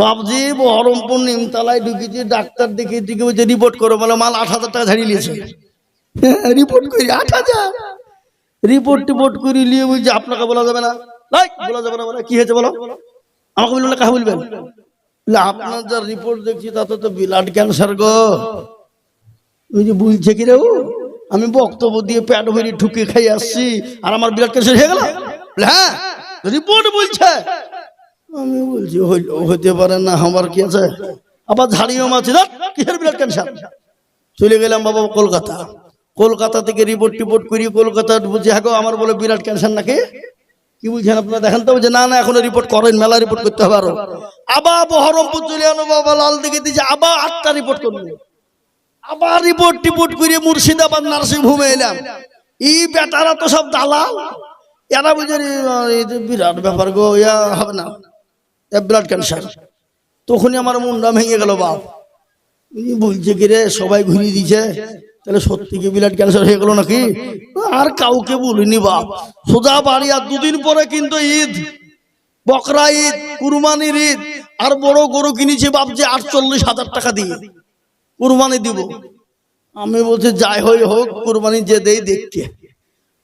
বাবজি বহরমপুর নিমতলায় ঢুকেছি, ডাক্তার দেখে দিকে বলছে রিপোর্ট করো, বলে মাল আট হাজার টাকা ঝাড়িয়ে নিয়েছে। রিপোর্ট করি, আট হাজার। রিপোর্ট টিপোর্ট করে, নিয়ে বলছে, আপনাকে বলা যাবে না। বলা যাবে না, বলে, কি হয়েছে বলো? আমাকে বলবেন কাকে বলবেন? আপনার যা রিপোর্ট দেখছি, তাতে তো ব্লাড ক্যান্সার গো। ওই যে বলছে কি রে ও, আমি বক্তব্য দিয়ে প্যাট ভরি ঠুকে খাই আসছি, আর আমার ব্লাড ক্যান্সার হয়ে গেল? হ্যাঁ রিপোর্ট বলছে। আমি বলছি হইতে পারে না আমার কি আছে? আবার ঝাড়িও মাছ কিসের বিরাট ক্যান্সার চলে গেলাম বাবা কলকাতা। কলকাতা থেকে রিপোর্ট টিপোর্ট করি কলকাতা বলছি হ্যাঁ গো, আমার বলে বিরাট ক্যান্সার নাকি? কি বলছেন আপনারা দেখেন তো বলছে না না এখনও রিপোর্ট করেন মেলা রিপোর্ট করতে হবে আরও। আবার বহরমপুর চলে আনো বাবা লাল দিকে দিয়েছে আবার আটটা রিপোর্ট করব আবার রিপোর্ট টিপোর্ট করে মুর্শিদাবাদ নার্সিং হোমে এলাম। এই বেটারা তো সব দালাল। এরা বুঝে বিরাট ব্যাপার গো ইয়া হবে না। ব্লাড ক্যান্সার তখনই আমার মুন্ডা ভেঙে গেল বাপ। বলছে কি রে সবাই ঘুরিয়ে দিছে তাহলে সত্যি কি ব্লাড ক্যান্সার হয়ে গেল নাকি? আর কাউকে বলিনি বাপ। সোজা বাড়ি আর দুদিন পরে কিন্তু ঈদ। বকরা ঈদ, কুরবানির ঈদ। আর বড় গরু কিনেছি বাপ যে আটচল্লিশ হাজার টাকা দিয়ে। কুরবানি দিব। আমি বলছি, যাই হই হোক, কুরবানি যে দেই দেখতে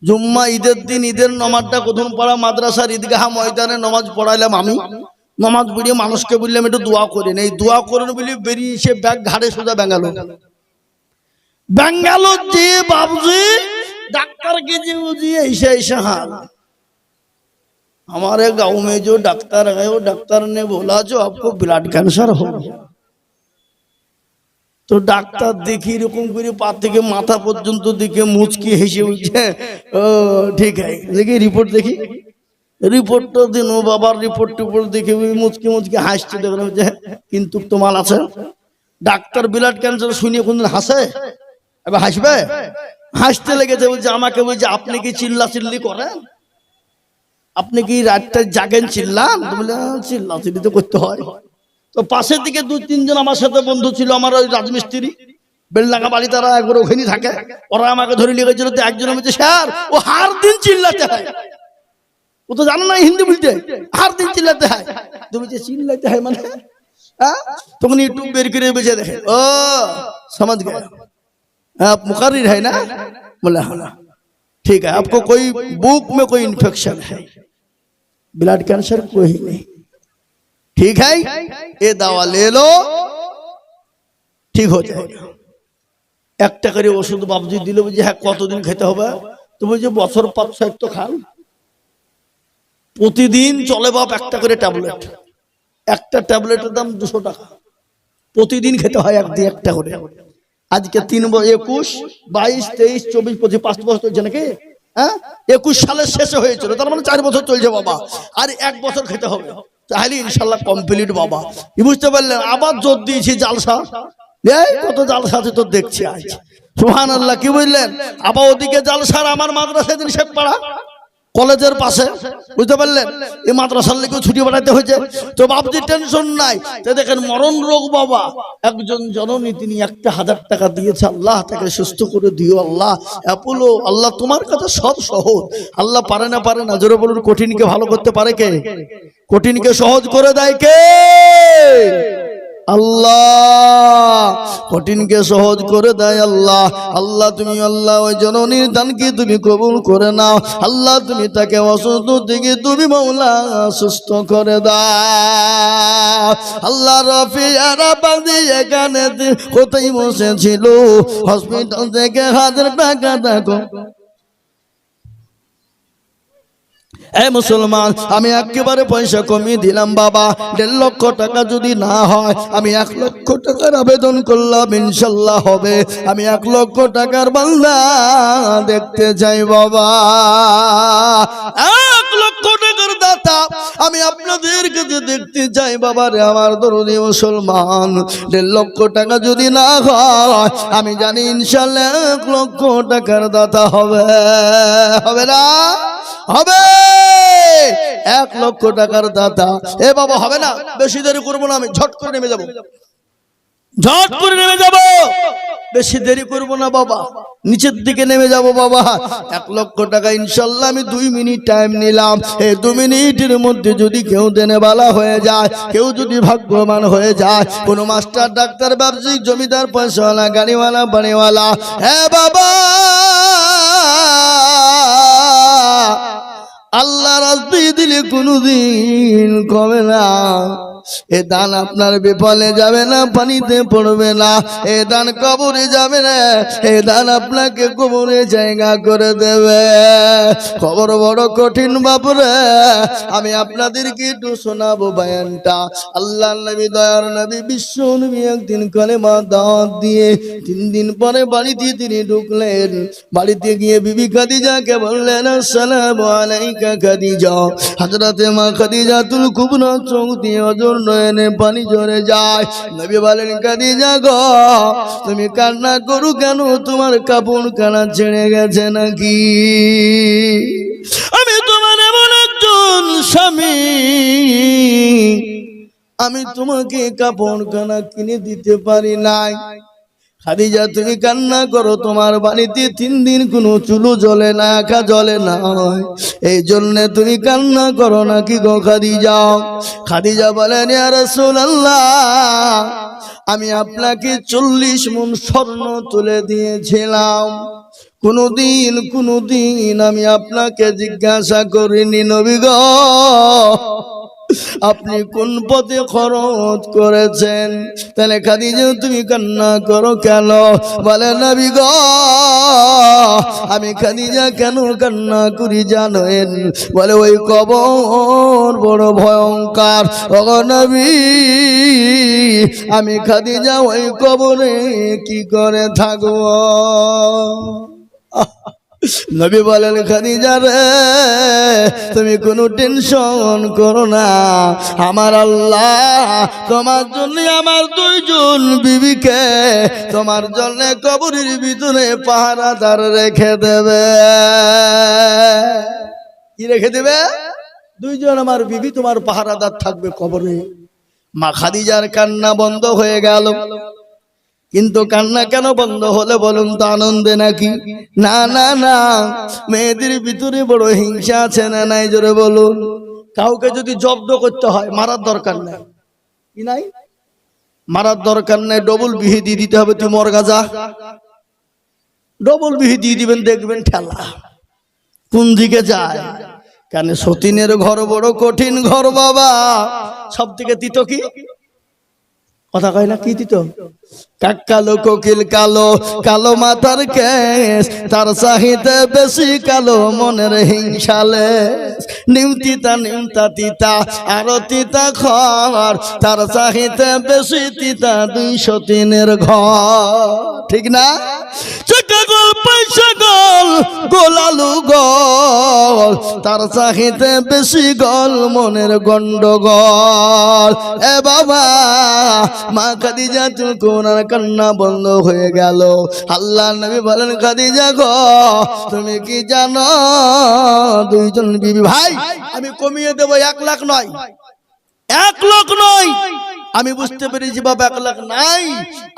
জুম্মা ঈদের দিন, ঈদের নমাজটা কোথম পড়া মাদ্রাসার ঈদগাহ ময়দানে নমাজ পড়াইলাম আমি। নমাজ পড়িয়ে মানুষকে বললাম একটু দোয়া করেন এই দোয়া করেন বলে বেরিয়ে এসে ব্যাগ ঘাড়ে সোজা ব্যাঙ্গালোর ব্যাঙ্গালোর যে বাবজি ডাক্তারকে যে বুঝিয়ে এসে এসে হাল हमारे गांव में जो डॉक्टर है वो डॉक्टर ने बोला जो आपको ब्लड कैंसर हो गया তো ডাক্তার দেখি এরকম করে পা থেকে মাথা পর্যন্ত দেখে মুচকি হেসে উঠছে ও ঠিক আছে দেখি রিপোর্ট দেখি রিপোর্টটা দিন বাবার রিপোর্ট টিপোর্ট দেখে মুচকি মুচকি হাসছে দেখলাম যে কিন্তু তোমার আছে। ডাক্তার ব্লাড ক্যান্সার শুনে কোনদিন হাসে? এবার হাসবে? হাসতে লেগেছে বলছে আমাকে বলছে আপনি কি চিল্লা চিল্লি করেন? আপনি কি রাতটা জাগেন চিল্লান? "হ্যাঁ, চিল্লা চিল্লি তো করতে হয়। তো পাশের দিকে দু তিনজন আমার সাথে বন্ধু ছিল আমার ওই রাজমিস্ত্রি। বেলডাঙ্গা বাড়ি তারা একবার ওখানে থাকে। ওরা আমাকে ধরে নিয়ে একজন বলছে স্যার ও হার দিন চিল্লাতে হয়। ও তো জানো না হিন্দি বলতে। আর দিন চিল্লাতে হয়। তুমি যে চিল্লাতে হয় মানে? হ্যাঁ? তখন ইউটিউব বের করে বেঁচে দেখে। ও সমাজ গে হ্যাঁ, হয় না? বলে হ্যাঁ। ঠিক हाँ ठीक কই বুক মে কই ইনফেকশন হ্যাঁ। ব্লাড ক্যান্সার কই নেই? ঠিক হ্যাঁ এ দাওয়া লে লো। ঠিক হয়ে যাবে একটা করে ওষুধ বাবজি দিল যে হ্যাঁ কতদিন খেতে হবে? তুমি যে বছর পাঁচ এক তো খান প্রতিদিন চলে বাপ একটা করে ট্যাবলেট। একটা ট্যাবলেটের দাম দুশো টাকা। প্রতিদিন খেতে হয় একদিন একটা করে। আজকে তিন একুশ, বাইশ, তেইশ, চব্বিশ, পঁচিশ, পাঁচ বছর চলছে নাকি? হ্যাঁ? একুশ সালের শেষে হয়েছিল, তার মানে চার বছর চলছে বাবা। আর এক বছর খেতে হবে। তাহলে ইনশাল্লাহ কমপ্লিট বাবা। বুঝতে পারলেন? আবার জোর দিয়েছি জালসা। কত জালসা আছে তো দেখছি আজ। সুহান আল্লাহ কি বুঝলেন? আবার ওদিকে জালসার আমার মাদ্রাসা দিন শেখ পাড়া। কলেজের পাশে, বুঝতে পারলেন এই মাদ্রাসার লেগে ছুটি বাড়াইতে হয়েছে। তো বাবজি টেনশন নাই। তো দেখেন মরণ রোগ বাবা। একজন জননী, তিনি একটা হাজার টাকা দিয়েছে। আল্লাহ তাকে সুস্থ করে দিও আল্লাহ। অ্যাপোলো, আল্লাহ তোমার কাছে সব সহজ। আল্লাহ পারে না পারে না, জোরে বলুন, কঠিনকে ভালো করতে পারে কে? কঠিনকে সহজ করে দেয় কে? আল্লাহ! কঠিনকে সহজ করে দেয় আল্লাহ। আল্লাহ, তুমি আল্লাহ, ওই জননীর দানকে তুমি কবুল করে নাও। আল্লাহ, তুমি তাকে অসুস্থ থেকে তুমি মৌলা সুস্থ করে দাও। আল্লাহ, রফি আর কোথায় বসেছিল? হসপিটাল থেকে হাজার টাকা দেখো। এ মুসলমান, আমি একেবারে পয়সা কমিয়ে দিলাম, বাবা। দেড় লক্ষ টাকা যদি না হয়, আমি এক লক্ষ টাকার আবেদন করলাম, ইনশাল্লাহ হবে। আমি এক লক্ষ টাকার বান্দা দেখতে চাই, বাবা। এক লক্ষ টাকার দাতা, আমি আপনাদের কাছে দেখতে চাই, বাবা রে, আমার দরদি মুসলমান। দেড় লক্ষ টাকা যদি না হয়, আমি জানি ইনশাল্লাহ এক লক্ষ টাকার দাতা হবে। হবে না? হবে। এক লক্ষ টাকার দাতা। এ বাবা, হবে না? বেশি দেরি করব না, আমি ঝট করে নেমে যাব। ঝট করে নেমে যাব। বেশি দেরি করব না, বাবা। নিচের দিকে নেমে যাব, বাবা। এক লক্ষ টাকা, ইনশাল্লাহ আমি দুই মিনিট টাইম নিলাম। এই দু মিনিটের মধ্যে যদি কেউ দেনে বালা হয়ে যায়, কেউ যদি ভাগ্যবান হয়ে যায়, কোনো মাস্টার, ডাক্তার ব্যবসায়িক জমিদার, পয়সাওয়ালা, গাড়িওয়ালা, বাড়িওয়ালা হ্যাঁ বাবা! আল্লাহ রাস্তায় দিলে কোনোদিন কমে না। এ দান আপনার বিফলে যাবে না, পানিতে পড়বে না। এ দান কবরে যাবে না, এ দান আপনাকে কবরে জায়গা করে দেবে। খবর বড় কঠিন বাপরে আমি আপনাদেরকে একটু শোনাবো বয়ানটা। আল্লাহ নবী, দয়ার নবী, বিশ্ব নবী একদিন কলে মা দাওয়াত দিয়ে তিন দিন পরে বাড়িতে তিনি ঢুকলেন। বাড়িতে গিয়ে বিবি খাদিজাকে বললেন, আসসালামু আলাইকা খাদিজা হযরতে মা খাদিজা তুল কুবরা চোখ দিয়ে অজর নয়নে পানি ঝরে যায়। নবী বলেন, খাদিজা গো, তুমি কান্না করু কেন? তোমার কাপড় কানা ছেড়ে গেছে নাকি? আমি তোমার এমন একজন স্বামী। আমি তোমাকে কাপড় কানা কিনে দিতে পারি নাই। খাদিজা, তুমি কান্না করো, তোমার বাড়িতে তিন দিন কোনো চুলো জ্বলে না একা জ্বলে না। হয় এই জন্যে তুমি কান্না করো নাকি গো খাদিজা? খাদিজা বলেন রাসূলুল্লাহ, আমি আপনাকে চল্লিশ মন স্বর্ণ তুলে দিয়েছিলাম। কোনদিন কোনদিন আমি আপনাকে জিজ্ঞাসা করিনি নবী গো। আপনি কোন পথে খরচ করেছেন? তাহলে খাদিজা, তুমি কান্না করো কেন? বলে, নবী গো, আমি খাদিজা কেন কান্না করি জানেন? বলে, ওই কবর বড় ভয়ঙ্কর। নবী, আমি খাদিজা, ওই কবরে কি করে থাকব? নবী বলেন, খাদিজা রে তুমি কোনো টেনশন করো না। আমার আল্লাহ, তোমার জন্য আমার দুইজন বিবিকে তোমার জন্য কবরের ভিতরে পাহারাদার রেখে দেবে। কি রেখে দেবে? দুইজন আমার বিবি তোমার পাহারাদার থাকবে কবরে। মা খাদিজার কান্না বন্ধ হয়ে গেল। কিন্তু কান্না কেন বন্ধ হলে বলুন তো আনন্দে নাকি? না না না। মেয়েদের ভিতরে বড় হিংসা আছে না নাই? জোরে বলুন। কাউকে যদি জব্দ করতে হয়, মারার দরকার নাই। কি নাই? মারার দরকার নাই ডবল বিহি দিয়ে দিতে হবে। তুই মরগা যা। ডবল বিহি দিয়ে দিবেন, দেখবেন ঠেলা। কোন দিকে যায়? কেন সতীনের ঘর বড় কঠিন ঘর বাবা। সব থেকে তিত কি? কথা কয় না, কি দিত কাক কালো কোকিল কালো কালো মাথার কেস তার চাহিদা বেশি কালো মনের হিংসালে নিমতিতা নিমতা তিতা আরও তিতা ঘর তার চাহিদা বেশি তিতা দুইশো তিনের ঘর। ঠিক না? চাকা গোল পয়সা গোল, গোলালু গোল, তার চাহিদা বেশি গল মনের গন্ডগোল। এ বাবা, মা খাদিজা তুমি কোনার কান্না বন্ধ হয়ে গেল। আল্লাহ নবী বলেন, খাদিজা গো, তুমি কি জানো দুইজন বিবি ভাই? আমি কমিয়ে দেবো এক লাখ নয়। এক লাখ নয়। আমি বুঝতে পেরেছি বাবা, এক লাখ নাই।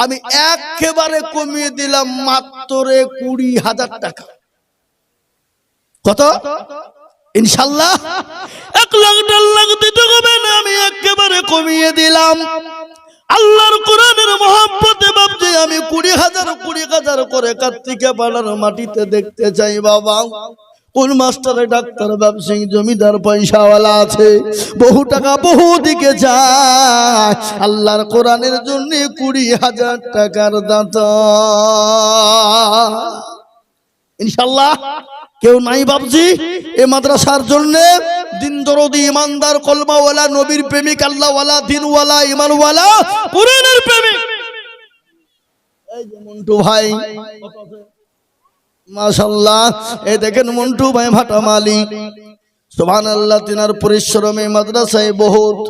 আমি একেবারে কমিয়ে দিলাম মাত্র কুড়ি হাজার টাকা। কত? ইনশাল্লাহ। এক লাখ, দেড় লাখ দিতে হবে না, আমি একেবারে কমিয়ে দিলাম। আল্লাহর কোরআনের মহব্বতে ভাবছি আমি কুড়ি হাজার কুড়ি হাজার করে কার্তিকে পাড়ার মাটিতে দেখতে চাই বাবা। কোন মাস্টারে ডাক্তার ব্যবসায়ী জমিদার পয়সাওয়ালা আছে, বহু টাকা বহু দিকে যায়। আল্লাহর কোরআনের জন্য কুড়ি হাজার টাকার দাঁত। ইনশাল্লাহ কেউ নাই ভাবছি এ মাদ্রাসার জন্য দিন দরদি ইমানদার, কলমাওয়ালা, নবীর প্রেমিক, আল্লাহওয়ালা, দিনওয়ালা, ইমানওয়ালা, কোরআনের প্রেমিক। এই মন্টু ভাই এই দেখেন মন্টু ভাই আল্লাহ তিনার পরিশ্রমে মাদ্রাসায় বহুত।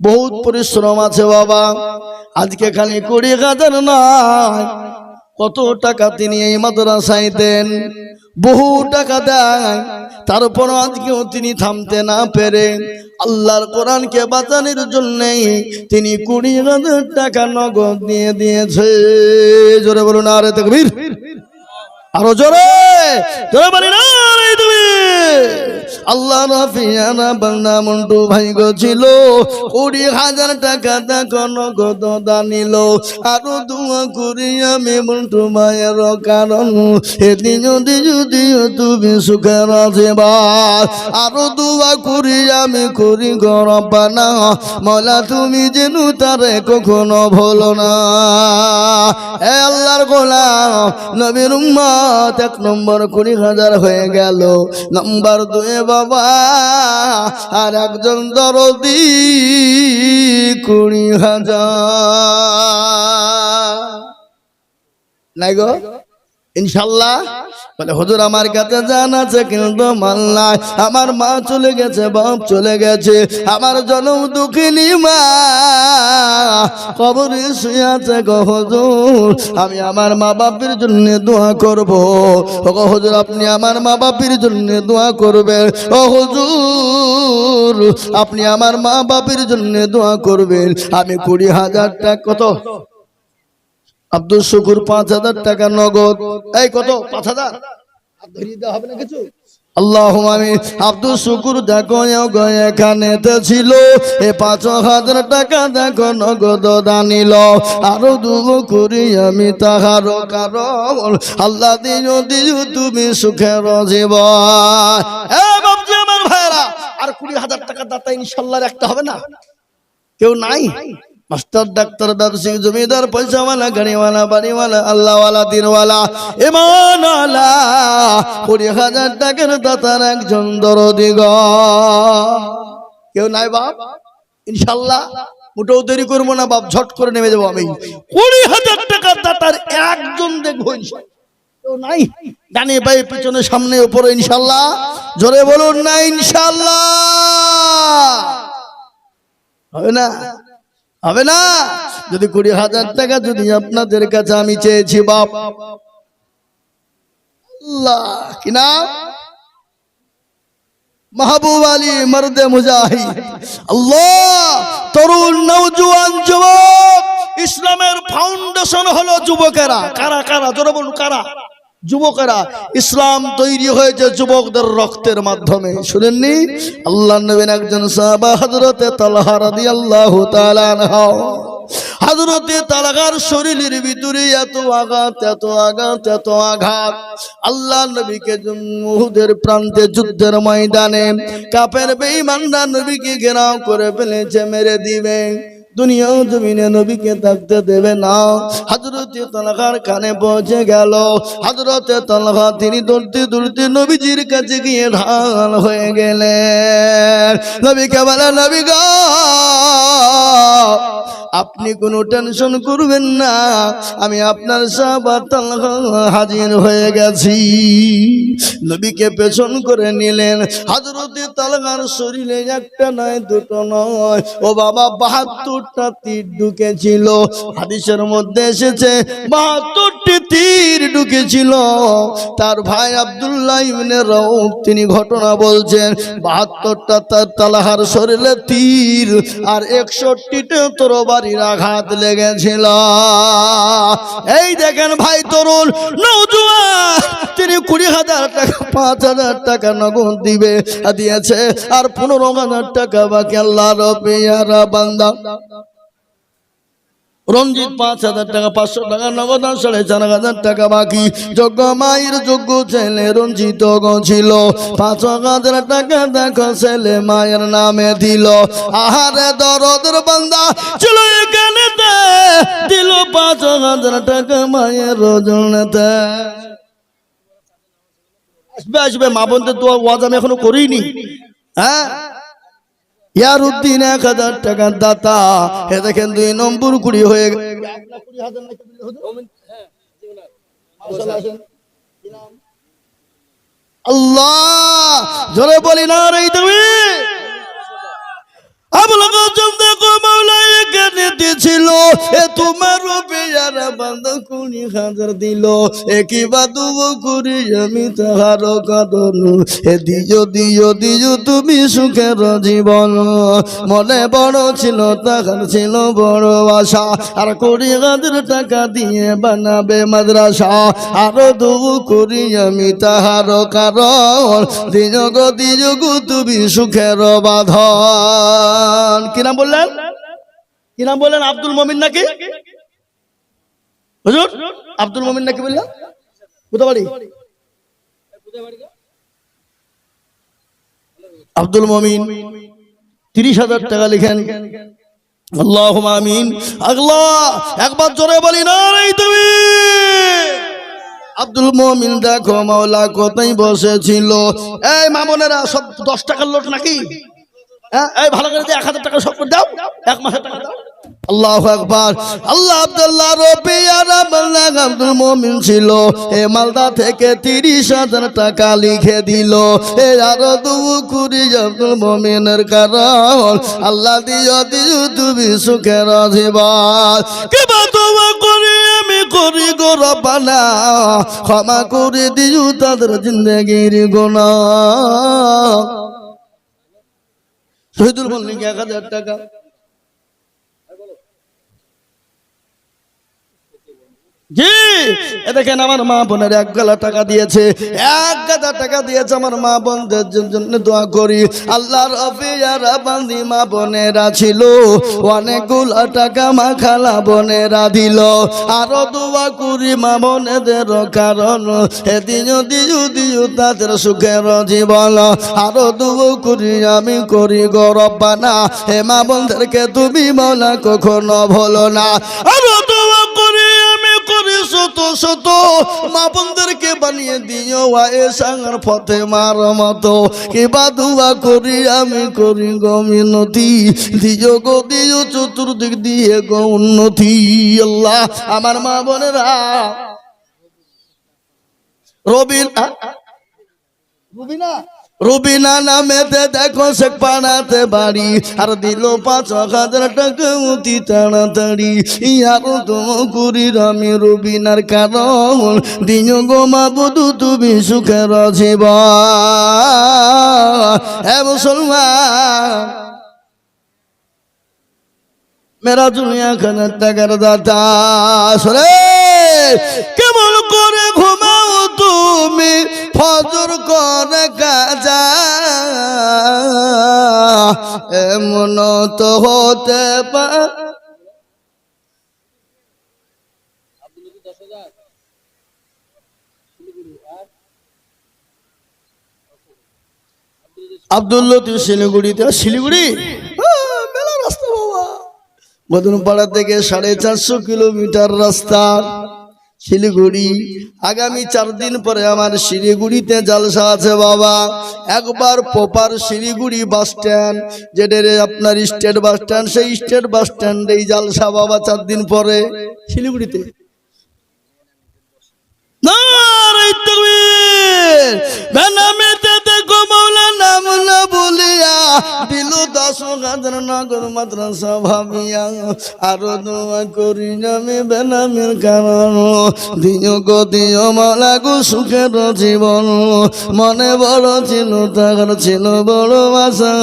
বহুত পরিশ্রম আছে বাবা। আজকে খালি কুড়ি হাজার নয় কত টাকা তিনি এই মাদ্রাসায় দেন? বহু টাকা দেয়। তারপর আজকেও তিনি থামতে না পেরে আল্লাহর কোরআনকে বাঁচানোর জন্যেই তিনি কুড়ি হাজার টাকা নগদ দিয়ে দিয়েছে। জোরে বলুন, আরে তকবীর। আরও জোরে। জোরে। বলি না তুমি। আল্লাহ রাফিয়ানা বান্দা মন্টু ভাই ছিল। কুড়ি হাজার টাকা দেখো নগদ দানিল আরও দুয়া করি আমি মন্টু মায়ের কারণ। এদিন যদি যদি তুমি সুখের আছে আরও দুয়া করি আমি করি গরবানা মলা তুমি যেন তারে কখনো ভুলো না। এ আল্লাহর গোলাম নবীর উম্মত এক নম্বর কুড়ি হাজার হয়ে গেল। নম্বর দুয়ে বাবা, আর একজন দরদি কুড়ি হাজার। নাই গো? ইনশাল্লাহ। বলে, হুজুর, আমার কাছে জান আছে, কিন্তু মাল নাই আমার মা চলে গেছে, বাপ চলে গেছে। আমার জনম দুঃখিনী মা, কবরে শুয়ে আছে গো হুজুর। আমি আমার মা বাপের জন্য দোয়া করব। ও হুজুর, আপনি আমার মা বাপের জন্য দোয়া করবেন। ও হুজুর, আপনি আমার মা বাপের জন্য দোয়া করবেন। আমি কুড়ি হাজার টাকা, কত? আব্দুল শুকুর পাঁচ হাজার টাকা নগদ। এই কত? পাঁচ হাজার? কিছু আল্লাহ আমি আব্দুল শুকুর ছিল। এ পাঁচ হাজার টাকা নগদ করি আমি আল্লাহ তুমি সুখের ভাইরা আর কুড়ি হাজার টাকা দাতা ইনশাল্লাহ একটা হবে না। কেউ নাই? মাস্টার, ডাক্তার ব্যবসায়ী জমিদার, পয়সাওয়ালা, গাড়িওয়ালা, বাড়িওয়ালা, আল্লাহওয়ালা, দিনওয়ালা ইমানওয়ালা কুড়ি হাজার টাকার দাতার একজন দরদিগ কেউ নাই বাপ? ইনশাল্লাহ, মোটেও দেরি করব না বাপ, ঝট করে নেমে যাব আমি। কুড়ি হাজার টাকার দাতার একজন দেখব নাই? ডানে বাই পিছনে, সামনে, উপরে, ইনশাল্লাহ। জোরে বলুন না, ইনশাল্লাহ। হবে না? হবে না? যদি কুড়ি হাজার টাকা যদি আপনাদের কাছে আমি চেয়েছি, বাপ। মাহবুব আলী মর্দে মুজাহিদ। আল্লাহ, তরুণ নৌজওয়ান যুবক, ইসলামের ফাউন্ডেশন হলো যুবকেরা। কারা কারা? জোরে বলুন, কারা? যুবকেরা, ইসলাম তৈরি হয়েছে যুবকদের রক্তের মাধ্যমে। শুনেননি? আল্লাহ নবীন একজন সাহাবা, হযরতে তালহা রাদিয়াল্লাহু তাআলা আনহু। হযরতে তালহার শরীরের ভিতরে এত আঘাত এত আঘাত এত আঘাত। আল্লাহ নবীকে উহুদের প্রান্তে যুদ্ধের ময়দানে কাপের বেঈমানরা নবীকে ঘেরাও করে ফেলেছে, মেরে দিবে। দুনিয়া জমিনে নবীকে থাকতে দেবে না। হাজরতে তলহার কানে পৌঁছে গেল। হাজরতে তলহা তিনি দৌড়তে দৌড়তে নবীজির কাছে গিয়ে ঢাল হয়ে গেলেন। নবীকে বলে, নবী গো আপনি কোনো টেনশন করবেন না, আমি আপনার হাজির হয়ে গেছি। নবীকে পেছন করে নিলেন। হাজরতে তালগার শরীরে একটা নয়, দুটো নয়, ও বাবা বাহাত্তরটা তীর ঢুকেছিল। হাদিসের মধ্যে এসেছে বাহাত্তরটি তীর ঢুকেছিল তার ভাই আব্দুল্লাহ ইবনে রউফ, তিনি ঘটনা বলছেন, বাহাত্তরটা তার তালাহার শরীরে তীর আর একষট্টিটা তরবারির আঘাত লেগেছিল। এই দেখেন ভাই তরুণ নৌজুয়ান তিনি কুড়ি হাজার টাকা, পাঁচ হাজার টাকা নগদ দিবে দিয়েছে, আর পনেরো হাজার টাকা বাকি আল্লাহ রবিয়ারা বান্দা। রঞ্জিত পাঁচ হাজার টাকা, পাঁচশো টাকা, নগদ সাড়ে চার হাজার টাকা বাকি। যোগ্য মায়ের যোগ্য ছেলে রঞ্জিত ছিল। পাঁচ হাজার টাকা দেখো ছেলে মায়ের নামে দিল। আহারে দরদের বান্দা ছিল এখানে দিল পাঁচ হাজার টাকা মায়ের রোজনেতে আসবে আসবে, মা বোনদের তো ওয়াজ আমি এখনও করিনি। হ্যাঁ? ইয়ার উদ্দিন এক হাজার টাকার দাতা। এ দেখেন দুই নম্বর কুড়ি হয়ে আল্লাহ বলি না রে তুমি। আবুল চন্দ্র দেখো হাজার দিল। একই আমি তাহার দিও দিও দিও তুমি সুখের জীবন। মনে বড় ছিল তাহার ছিল বড় আশা। আর কুড়ি হাজার টাকা দিয়ে বানাবে মাদ্রাসা। আরও দু করি আমি তাহার কারণ। দিও গো দিও গো তুমি সুখের বাঁধন। কিনা বললেন? কিনা বললেন? আব্দুল মমিন নাকি? হুজুর আব্দুল মমিন নাকি বললেন কোথায় বাড়ি আব্দুল মমিন তিরিশ হাজার টাকা লিখেন। আল্লাহ আমিন। আল্লাহ একবার জোরে বলি না তুমি আব্দুল মমিন দেখো মাওলা কোথায় বসেছিল? এই মামনেরা সব দশ টাকার লোট নাকি? হ্যাঁ, এই ভালো করে এক হাজার টাকা সব করে দাও এক মাসের টাকা দাও। আল্লাহ আকবার। আল্লাহ আব্দুল্লাহ রবিয়ারা বাংলা আব্দুল মমিন ছিল। এ মালদা থেকে তিরিশ হাজার টাকা লিখে দিল। এ আরও দু কুড়ি আব্দুল মমিনের কারণ। আল্লাহ দিও দিও তুমি সুখের জীবন। কেবা তোমা করি আমি করি গো রব্বানা। ক্ষমা করে দিও তাদের জিন্দগির গোনা শহীদুল বললেন এক হাজার টাকা। দেখেন আমার মা বোনের এক টাকা দিয়েছে। এক গাদা টাকা দিয়েছে আমার মা বোনদের জন্য দোয়া করি। আল্লাহর মা বোনেরা ছিল। অনেকগুলো টাকা মা খালা বোনেরা দিল। আরও দোয়া করি মা বোনেদের কারণ। দিও দিও তাদের সুখের জীবন। আরও দোয়া করি, আমি করি গৌরবানা হে মা বোনদেরকে তুমি বলা কখনো ভুলো না। আরও শত শত মা বোনদেরকে বানিয়ে দিও আয়ে সাঙ্গার পথে মার মতো কিবা দুয়া করি আমি করি গমিনতি দিও গো, দিও চতুর্দিক দিয়ে গো উন্নতি আল্লাহ, আমার মা বোনেরা রবিন? রবিনা রুবিনা নামেতে দেখো সে পাড়াতে বাড়ি। আর দিল পাঁচ হাজার টাকা অতি তাড়াতাড়ি। ইয়ার তো কুড়ির আমি রুবিনার কারণ। দিন গো মা বধু তুমি সুখের জীবন হে মুসলমান। মেরা দুনিয়া খানের টাকার দাতা। সরে কেমন করে ঘুমাও তুমি? ফজর করে এমন তো হতে পা আব্দুল লতিফ শিলিগুড়িতে শিলিগুড়ি? মেলা রাস্তা বাবা। মদনপাড়া থেকে সাড়ে চারশো কিলোমিটার রাস্তা। শিলিগুড়ি। আগামী চার দিন পরে আমার শিলিগুড়িতে জালসা আছে বাবা। একবার পোপার শিলিগুড়ি বাস স্ট্যান্ড, যেটা আপনার স্টেট বাস স্ট্যান্ড, সেই স্টেট বাস স্ট্যান্ডেই জালসা বাবা চার দিন পরে। শিলিগুড়িতে। নারে দিল দশ হাজার নগর মাদ্রাসা ভাবিয়া আরও দোয়া করি আমি বেনামের কারণ। দিও গো, দিও মালা গো, সুখের জীবন। মনে বড় ছিল টাকার ছিল বড় আশা।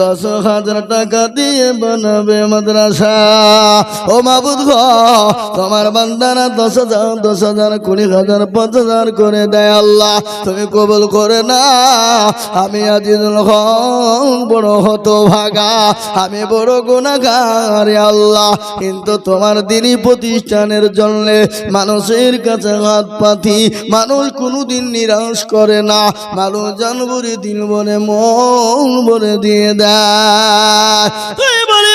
দশ হাজার টাকা দিয়ে বানাবে মাদ্রাসা। ও মাবুদ গো, তোমার বান্দারা দশ হাজার দশ হাজার, কুড়ি হাজার, পাঁচ হাজার করে দেয় আল্লাহ। তুমি কবল করে না আমি আজিজুল হক বড় হত ভাগা। আমি বড় গুণাগার আল্লাহ। কিন্তু তোমার দিনই প্রতিষ্ঠানের জন্য মানুষের কাছে হাত পাতি। মানুষ কোনোদিন নিরাশ করে না। মানুষ জানবরে দিন বলে মন বলে দিয়ে দেয়।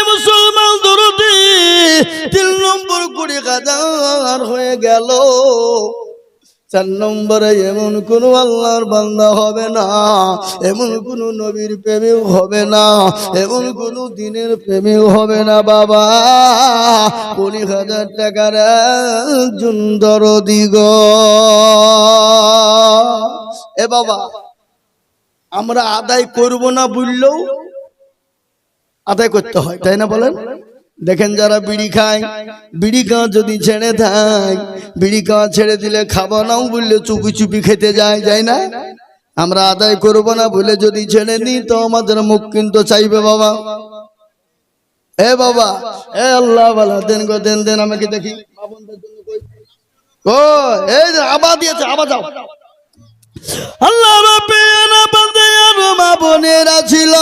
মুসলমান দরদি তিন নম্বর কুড়ি হাজার হয়ে গেল। চার নম্বরে এমন কোন আল্লাহর বান্দা হবে না, এমন কোন নবীর প্রেমেও হবে না, এমন কোন দিনের প্রেমেও হবে না বাবা। কুড়ি হাজার টাকার একজন দরদি গো। এ বাবা, আমরা আদায় করব না বললেও আদায় করতে হয়, তাই না বলেন? দেখেন যারা বিড়ি খায়, বিড়ি খাওয়া যদি ছেড়ে থাক বিড়ি খাওয়া ছেড়ে দিলে খাব নাও বললে চুপি চুপি খেতে যায় যায় না? আমরা আদায় করব না বলে যদি ছেড়ে নিই তো আমাদের মুখ কিন্তু চাইবে বাবা। এ বাবা, এ আল্লাহ দেন গো, দেন দেন আমাকে দেখি? ও, এই আবার দিয়েছে, আবার যাও আল্লাহ বোনেরা ছিল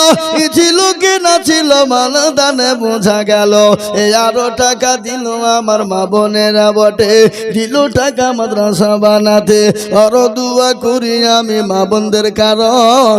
ছিল কি না ছিল মান দানে বোঝা গেল। এই আরও টাকা দিল আমার মা বোনেরা বটে, দিল টাকা মাদ্রাসা বানাতে। আরও দুয়া করি আমি মা বোনদের কারণ।